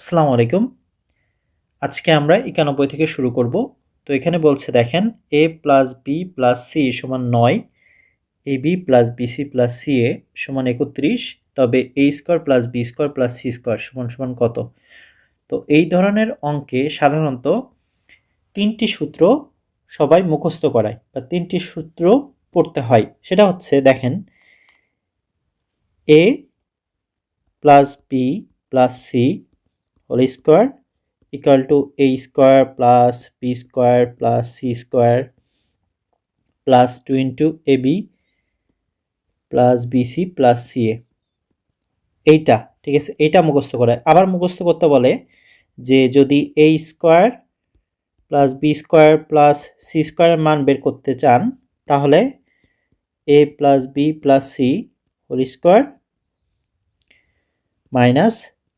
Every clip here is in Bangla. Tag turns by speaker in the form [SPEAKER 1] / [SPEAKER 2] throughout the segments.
[SPEAKER 1] আসসালামু আলাইকুম। আজকে আমরা একানব্বই থেকে শুরু করব। তো এখানে বলছে, দেখেন A plus B plus C সমান নয় A B plus BC plus C A সমান একত্রিশ, তবে A square plus B square plus C square সমান সমান কত? তো এই ধরনের অঙ্কে সাধারণত তিনটি সূত্র সবাই মুখস্থ করায় বা তিনটি সূত্র পড়তে হয়। সেটা হচ্ছে, দেখেন A plus B plus C whole square equal to A square plus B square plus C square plus two into A B plus BC plus C A এইটা, ঠিক আছে? এইটা মুখস্থ করে। আবার মুখস্থ করতে বলে যে যদি A square plus B square plus C স্কোয়ারের মান বের করতে চান, তাহলে A plus B plus C whole square minus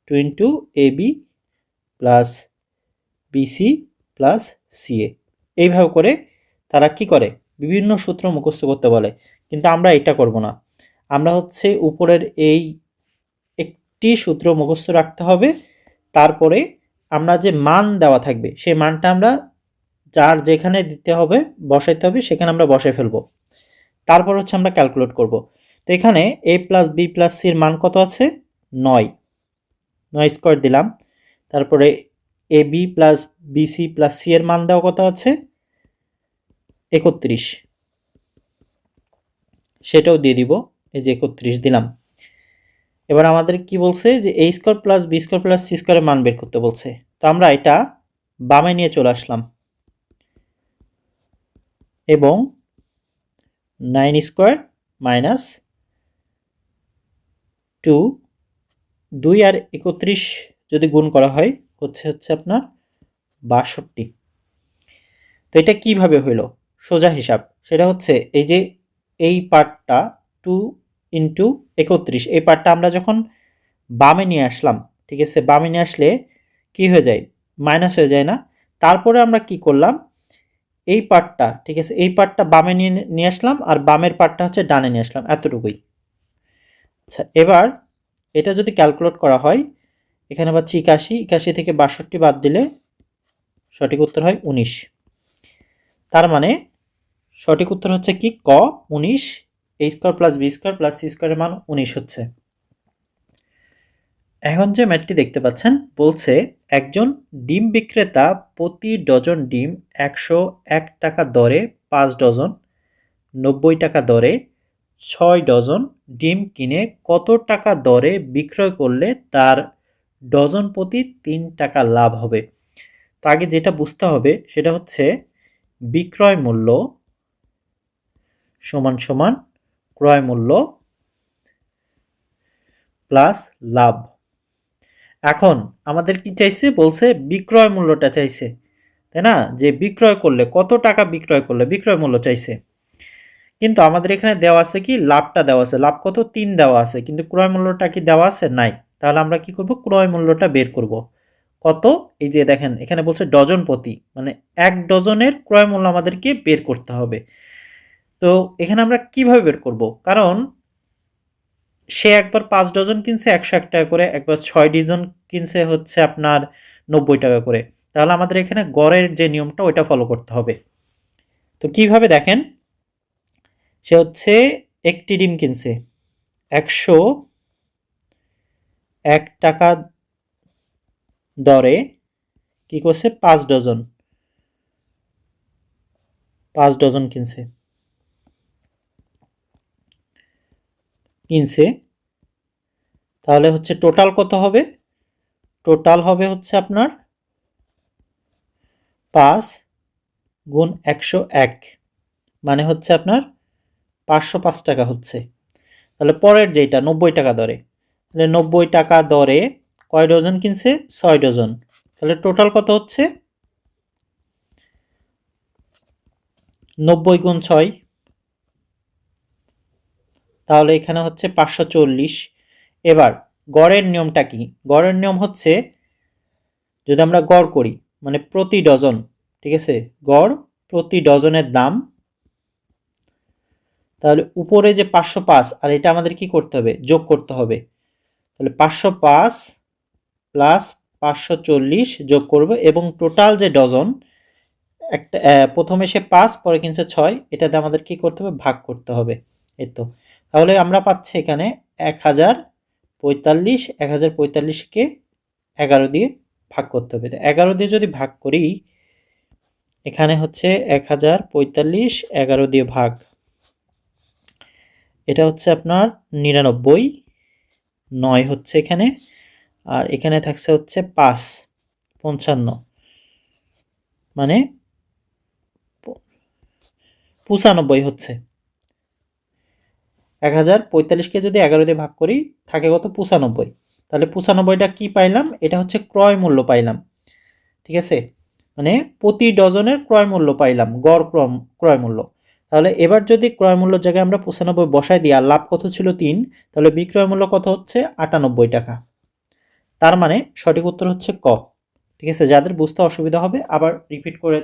[SPEAKER 1] two into A B plus BC plus CA এইভাবে করে তারা কি করে? বিভিন্ন সূত্র মুখস্থ করতে বলে। কিন্তু আমরা এটা করব না। আমরা হচ্ছে উপরের এই একটি সূত্র মুখস্থ রাখতে হবে। তারপরে আমরা যে মান দেওয়া থাকবে, সেই মানটা আমরা যার যেখানে দিতে হবে, বসাইতে হবে, সেখানে আমরা বসাই ফেলব। তারপর হচ্ছে আমরা ক্যালকুলেট করব। তো এখানে এ প্লাস বি প্লাস সির মান কত আছে? নয়। নয় স্কোয়ার দিলাম। তারপরে A B plus BC plus C এর মান দেওয়া কত আছে? একত্রিশ। সেটাও দিয়ে দিব। এই যে একত্রিশ দিলাম। এবার আমাদের কি বলছে যে A square plus B square plus C স্কোয়ারের মান বের করতে বলছে। তো আমরা এটা বামে নিয়ে চলে আসলাম। এবং নাইন স্কোয়ার মাইনাস টু দুই আর একত্রিশ যদি গুণ করা হয়, হচ্ছে হচ্ছে আপনার বাষট্টি। তো এটা কীভাবে হইল? সোজা হিসাব। সেটা হচ্ছে এই যে এই পার্টটা টু ইন্টু একত্রিশ, এই পার্টটা আমরা যখন বামে নিয়ে আসলাম, ঠিক আছে, বামে নিয়ে আসলে কি হয়ে যায়? মাইনাস হয়ে যায় না। তারপরে আমরা কি করলাম? এই পার্টটা, ঠিক আছে, এই পার্টটা বামে নিয়ে নিয়ে আসলাম আর বামের পার্টটা হচ্ছে ডানে নিয়ে আসলাম, এতটুকুই। আচ্ছা এবার এটা যদি ক্যালকুলেট করা হয়, এখানে পাচ্ছি একাশি একাশি থেকে বাষট্টি বাদ দিলে সঠিক উত্তর হয় উনিশ। তার মানে সঠিক উত্তর হচ্ছে কি? ক উনিশ A square plus B square plus C স্কোয়ারের মান উনিশ হচ্ছে। এখন যে ম্যাটটি দেখতে পাচ্ছেন, বলছে একজন ডিম বিক্রেতা প্রতি ডজন ডিম একশো এক টাকা দরে, পাঁচ ডজন নব্বই টাকা দরে ছয় ডজন ডিম কিনে কত টাকা দরে বিক্রয় করলে তার ডজন প্রতি তিন টাকা লাভ হবে? তো আগে যেটা বুঝতে হবে সেটা হচ্ছে বিক্রয় মূল্য সমান সমান ক্রয় মূল্য প্লাস লাভ। এখন আমাদের কি চাইছে? বলছে বিক্রয় মূল্যটা চাইছে। তাই না? যে বিক্রয় করলে, কত টাকা বিক্রয় করলে বিক্রয় মূল্য চাইছে? কিন্তু আমাদের এখানে দেওয়া আছে কি? লাভটা দেওয়া আছে। লাভ কত? তিন দেওয়া আছে। কিন্তু ক্রয় মূল্যটা কি দেওয়া আছে? নাই। তাহলে আমরা কি করব? ক্রয় মূল্যটা বের করব। কত? এই যে দেখেন, এখানে বলছে ডজন প্রতি। মানে এক ডজনের ক্রয় মূল্য আমাদেরকে বের করতে হবে। তো এখানে আমরা কীভাবে বের করব? কারণ সে একবার পাঁচ ডজন কিনছে, একশো এক টাকা করে। একবার ছয় ডজন কিনছে হচ্ছে আপনার নব্বই টাকা করে। তাহলে আমাদের এখানে গড়ের যে নিয়মটা, ওইটা ফলো করতে হবে। তো কীভাবে দেখেন? সে হচ্ছে একটি ডিম কিনছে। একশো এক টাকা দরে কি করছে? পাঁচ ডজন। পাঁচ ডজন কিনছে। কিনছে। তাহলে হচ্ছে টোটাল কত হবে? টোটাল হবে হচ্ছে আপনার পাঁচ গুণ একশো এক। মানে হচ্ছে আপনার পাঁচশো পাঁচ টাকা হচ্ছে। তাহলে পরের যেটা নব্বই টাকা দরে। তাহলে নব্বই টাকা দরে কয় ডজন কিনছে? ছয় ডজন। তাহলে টোটাল কত হচ্ছে? নব্বই গুণ ছয়। তাহলে এখানে হচ্ছে পাঁচশো চল্লিশ। এবার গড়ের নিয়মটা কি? গড়ের নিয়ম হচ্ছে যদি আমরা গড় করি মানে প্রতি ডজন, ঠিক আছে? গড় প্রতি ডজনের দাম তাহলে উপরে যে পাঁচশো পাঁচ, আর এটা আমাদের কি করতে হবে? যোগ করতে হবে। তাহলে পাঁচশো পাঁচ প্লাস পাঁচশো চল্লিশ যোগ করব এবং টোটাল যে ডজন, একটা প্রথমে সে পাঁচ, পরে কিনছে ছয়, এটাতে আমাদের কি করতে হবে? ভাগ করতে হবে। এই তো। তাহলে আমরা পাচ্ছি এখানে এক হাজার পঁয়তাল্লিশ, এক হাজার পঁয়তাল্লিশকে এগারো দিয়ে ভাগ করতে হবে। এগারো দিয়ে যদি ভাগ করি, এখানে হচ্ছে এক হাজার পঁয়তাল্লিশ, এগারো দিয়ে ভাগ এটা হচ্ছে আপনার নিরানব্বই, নয় হচ্ছে এখানে, আর এখানে থাকছে হচ্ছে পাঁচ, পঞ্চান্ন। মানে পঁচানব্বই হচ্ছে। এক হাজার পঁয়তাল্লিশকে যদি এগারো দিয়ে ভাগ করি, থাকে কত? পঁচানব্বই। তাহলে পঁচানব্বইটা কি পাইলাম? এটা হচ্ছে ক্রয় মূল্য পাইলাম। ঠিক আছে? মানে প্রতি ডজনের ক্রয় মূল্য পাইলাম, গড় ক্রয় ক্রয় মূল্য। তাহলে এবার যদি ক্রয় মূল্যের জায়গায় আমরা পঁচানব্বই বসাই দিই আর লাভ কত ছিল তিন, তাহলে বিক্রয় মূল্য কত হচ্ছে? আটানব্বই টাকা। তার মানে সঠিক উত্তর হচ্ছে ক। ঠিক আছে? যাদের বুঝতে অসুবিধা হবে, আবার রিপিট করে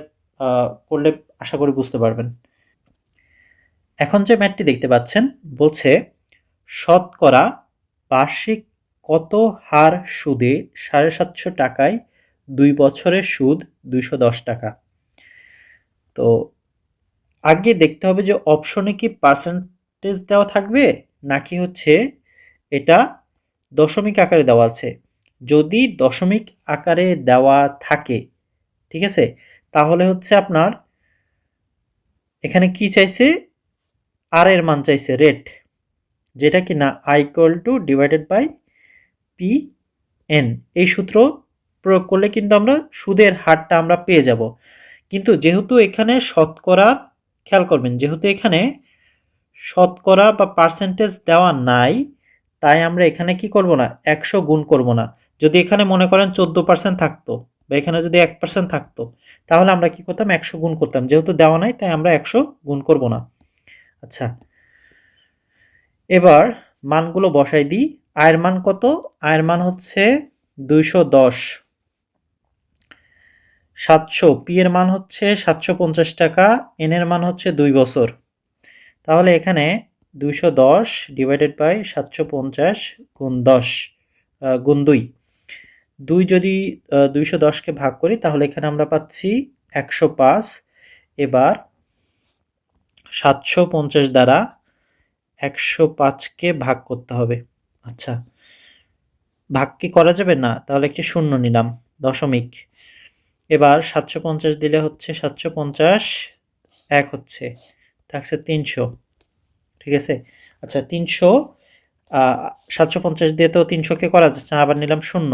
[SPEAKER 1] করলে আশা করি বুঝতে পারবেন। এখন যে ম্যাটটি দেখতে পাচ্ছেন, বলছে, শতকরা বার্ষিক কত হার সুদে সাড়ে সাতশো টাকায় দুই বছরের সুদ দুইশো দশ টাকা। তো আগে দেখতে হবে যে অপশনে কি পার্সেন্টেজ দেওয়া থাকবে নাকি হচ্ছে এটা দশমিক আকারে দেওয়া আছে। যদি দশমিক আকারে দেওয়া থাকে, ঠিক আছে? তাহলে হচ্ছে আপনার এখানে কি চাইছে? আর এর মান চাইছে রেট যেটা কি না I two divided by P N এই সূত্র প্রয়োগ করলে কিন্তু আমরা সুদের হারটা আমরা পেয়ে যাব। কিন্তু যেহেতু এখানে শতকরা খেয়াল করবেন, যেহেতু এখানে শতকরা বা পার্সেন্টেজ দেওয়া নাই, তাই আমরা এখানে কি করব না? একশো গুণ করব না। যদি এখানে মনে করেন চোদ্দ পার্সেন্ট থাকতো বা এখানে যদি এক পার্সেন্ট থাকতো, তাহলে আমরা কি করতাম? একশো গুণ করতাম। যেহেতু দেওয়া নাই, তাই আমরা একশো গুণ করব না। আচ্ছা এবার মানগুলো বসাই দিই। আয়ের মান কত? আয়ের মান হচ্ছে দুইশো দশ। সাতশো, পি এর মান হচ্ছে সাতশো পঞ্চাশ টাকা, এন এর মান হচ্ছে দুই বছর। তাহলে এখানে দুইশো দশ ডিভাইডেড বাই সাতশো পঞ্চাশ গুণ দশ গুণ দুই। দুই যদি দুইশো দশকে ভাগ করি, তাহলে এখানে আমরা পাচ্ছি একশো পাঁচ। এবার সাতশো পঞ্চাশ দ্বারা একশো পাঁচকে ভাগ করতে হবে। আচ্ছা ভাগ কি করা যাবে না? তাহলে একটি শূন্য নিলাম, দশমিক। এবার সাতশো পঞ্চাশ দিলে হচ্ছে সাতশো পঞ্চাশ এক হচ্ছে থাকছে তিনশো ঠিক আছে? আচ্ছা তিনশো সাতশো পঞ্চাশ দিয়ে তো তিনশোকে করা যাচ্ছে না, আবার নিলাম শূন্য।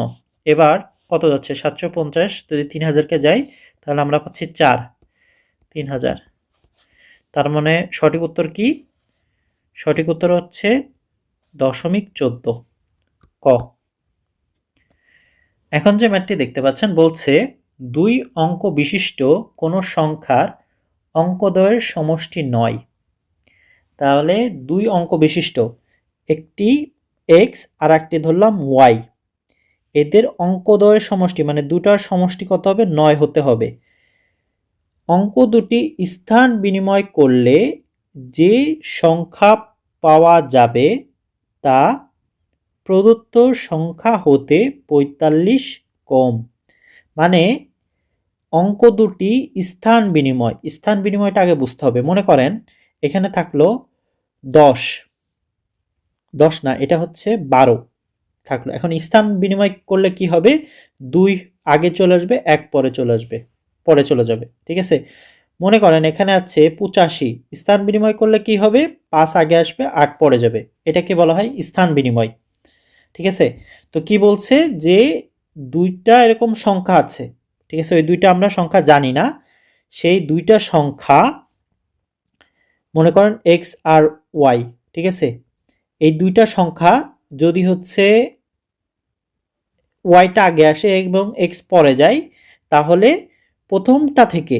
[SPEAKER 1] এবার কত যাচ্ছে? সাতশো পঞ্চাশ যদি তিন হাজারকে যাই তাহলে আমরা পাচ্ছি চার তিন হাজার তার মানে সঠিক উত্তর কি? সঠিক উত্তর হচ্ছে দশমিক চোদ্দ ক। এখন যে ম্যাটটি দেখতে পাচ্ছেন বলছে দুই অঙ্ক বিশিষ্ট কোনো সংখ্যার অঙ্কদ্বয়ের সমষ্টি নয়। তাহলে দুই অঙ্ক বিশিষ্ট, একটি এক্স আর একটি ধরলাম ওয়াই। এদের অঙ্কদ্বয়ের সমষ্টি মানে দুটার সমষ্টি কত হবে? নয় হতে হবে। অঙ্ক দুটি স্থান বিনিময় করলে যে সংখ্যা পাওয়া যাবে তা প্রদত্ত সংখ্যা হতে পঁয়তাল্লিশ কম। মানে অঙ্ক দুটি স্থান বিনিময়। স্থান বিনিময়টা আগে বুঝতে হবে। মনে করেন, এখানে থাকল দশ। দশ না, এটা হচ্ছে বারো থাকল। এখন স্থান বিনিময় করলে কি হবে? দুই আগে চলে আসবে, এক পরে চলে আসবে, পরে চলে যাবে। ঠিক আছে? মনে করেন, এখানে আছে পঁচাশি। স্থান বিনিময় করলে কি হবে? পাঁচ আগে আসবে, আট পরে যাবে। এটাকে বলা হয় স্থান বিনিময়। ঠিক আছে? তো কি বলছে? যে দুইটা এরকম সংখ্যা আছে। ঠিক আছে? ওই দুইটা আমরা সংখ্যা জানি না। সেই দুইটা সংখ্যা মনে করেন এক্স আর ওয়াই ঠিক আছে? এই দুইটা সংখ্যা যদি হচ্ছে ওয়াইটা আগে আসে এবং এক্স পরে যায়, তাহলে প্রথমটা থেকে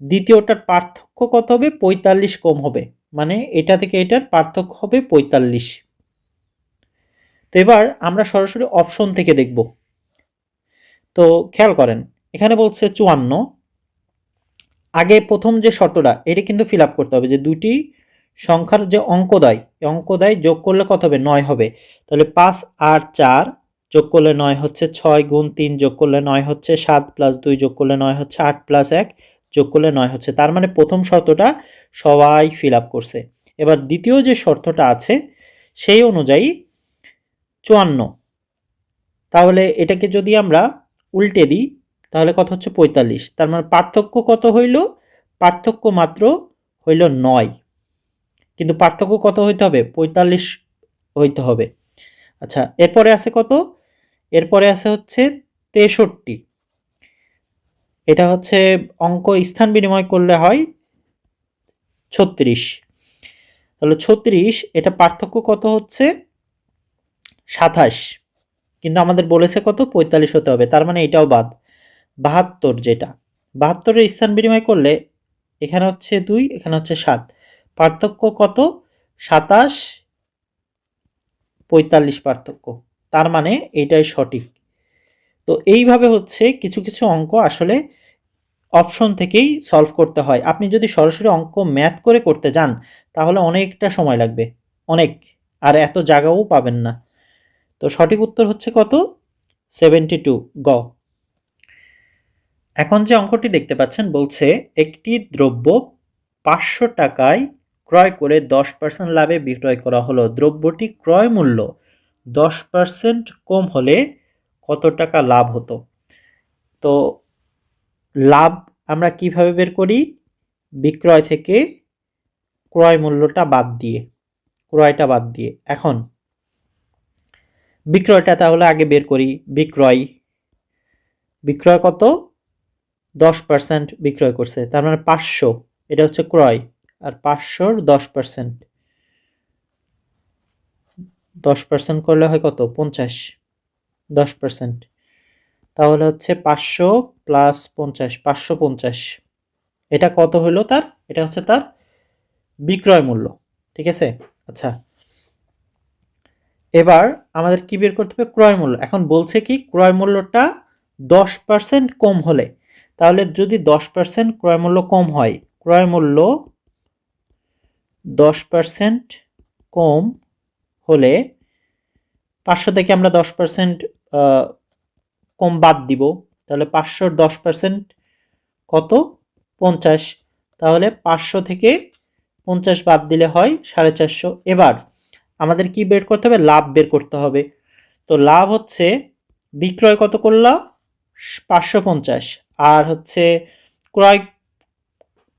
[SPEAKER 1] দ্বিতীয়টার পার্থক্য কত হবে? পঁয়তাল্লিশ কম হবে। মানে এটা থেকে এটার পার্থক্য হবে পঁয়তাল্লিশ। তো এবার আমরা সরাসরি অপশন থেকে দেখব। তো খেয়াল করেন এখানে বলছে চুয়ান্ন। আগে প্রথম যে শর্তটা, এটা কিন্তু ফিল আপ করতে হবে যে দুটি সংখ্যার যে অঙ্ক অঙ্কদায় এই অঙ্কদায় যোগ করলে কত হবে? নয় হবে। তাহলে পাঁচ আর চার যোগ করলে নয় হচ্ছে ছয় গুণ তিন যোগ করলে নয় হচ্ছে সাত প্লাস দুই যোগ করলে নয় হচ্ছে আট প্লাস এক যোগ করলে নয় হচ্ছে। তার মানে প্রথম শর্তটা সবাই ফিল আপ করছে। এবার দ্বিতীয় যে শর্তটা আছে, সেই অনুযায়ী চুয়ান্ন। তাহলে এটাকে যদি আমরা উল্টে দিই তাহলে কত হচ্ছে পঁয়তাল্লিশ। তার মানে পার্থক্য কত হইল? পার্থক্য মাত্র হইল নয়। কিন্তু পার্থক্য কত হইতে হবে? পঁয়তাল্লিশ হইতে হবে। আচ্ছা এরপরে আছে কত? এরপরে আছে হচ্ছে তেষট্টি। এটা হচ্ছে অঙ্ক স্থান বিনিময় করলে হয় ছত্রিশ। তাহলে ছত্রিশ, এটা পার্থক্য কত হচ্ছে? সাতাশ। কিন্তু আমাদের বলেছে কত? পঁয়তাল্লিশ হতে হবে। তার মানে এটাও বাদ। বাহাত্তর যেটা। বাহাত্তরের স্থান বিনিময় করলে এখানে হচ্ছে দুই, এখানে হচ্ছে সাত। পার্থক্য কত? সাতাশ পঁয়তাল্লিশ পার্থক্য। তার মানে এটাই সঠিক। তো এইভাবে হচ্ছে কিছু কিছু অঙ্ক আসলে অপশন থেকেই সলভ করতে হয়। আপনি যদি সরাসরি অঙ্ক ম্যাথ করে করতে যান, তাহলে অনেকটা সময় লাগবে। অনেক। আর এত জায়গাও পাবেন না। তো সঠিক উত্তর হচ্ছে কত? সেভেন্টি টু গ। এখন যে অঙ্কটি দেখতে পাচ্ছেন বলছে, একটি দ্রব্য পাঁচশো টাকায় ক্রয় করে দশ পার্সেন্ট লাভে বিক্রয় করা হলো। দ্রব্যটি ক্রয় মূল্য দশ পার্সেন্ট কম হলে কত টাকা লাভ হতো? তো লাভ আমরা কীভাবে বের করি? বিক্রয় থেকে ক্রয় মূল্যটা বাদ দিয়ে, ক্রয়টা বাদ দিয়ে। এখন বিক্রয়টা তাহলে আগে বের করি। বিক্রয় বিক্রয় কত? দশ পার্সেন্ট বিক্রয় করছে। তার মানে পাঁচশো। এটা হচ্ছে ক্রয়। আর পাঁচশোর দশ পার্সেন্ট দশ পার্সেন্ট করলে হয় কত? পঞ্চাশ। দশ পার্সেন্ট তাহলে হচ্ছে পাঁচশো প্লাস পঞ্চাশ। পাঁচশো পঞ্চাশ। এটা কত হলো তার? এটা হচ্ছে তার বিক্রয় মূল্য। ঠিক আছে? আচ্ছা। এবার আমাদের কি বের করতে হবে? ক্রয় মূল্য। এখন বলছে কি, ক্রয় মূল্যটা দশ পার্সেন্ট কম হলে তাহলে যদি দশ পার্সেন্ট ক্রয় মূল্য কম হয়, ক্রয় মূল্য দশ পার্সেন্ট কম হলে পাঁচশো থেকে আমরা দশ পার্সেন্ট কম বাদ দিব। তাহলে পাঁচশোর দশ পার্সেন্ট কত? পঞ্চাশ। তাহলে পাঁচশো থেকে পঞ্চাশ বাদ দিলে হয় সাড়ে চারশো। এবার আমাদের কি বের করতে হবে? লাভ বের করতে হবে। তো লাভ হচ্ছে, বিক্রয় কত করলা? পাঁচশো পঞ্চাশ। আর হচ্ছে ক্রয়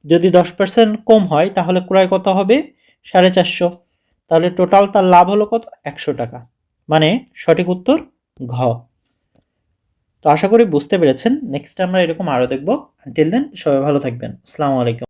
[SPEAKER 1] যদি দশ পার্সেন্ট কম হয়, তাহলে ক্রয় কত হবে? সাড়ে চারশো। তাহলে টোটাল তার লাভ হলো কত? একশো টাকা। মানে সঠিক উত্তর ঘ। তো আশা করি বুঝতে পেরেছেন। নেক্সট আমরা এরকম আরও দেখব। আনটিল দেন সবাই ভালো থাকবেন। আসসালামু আলাইকুম।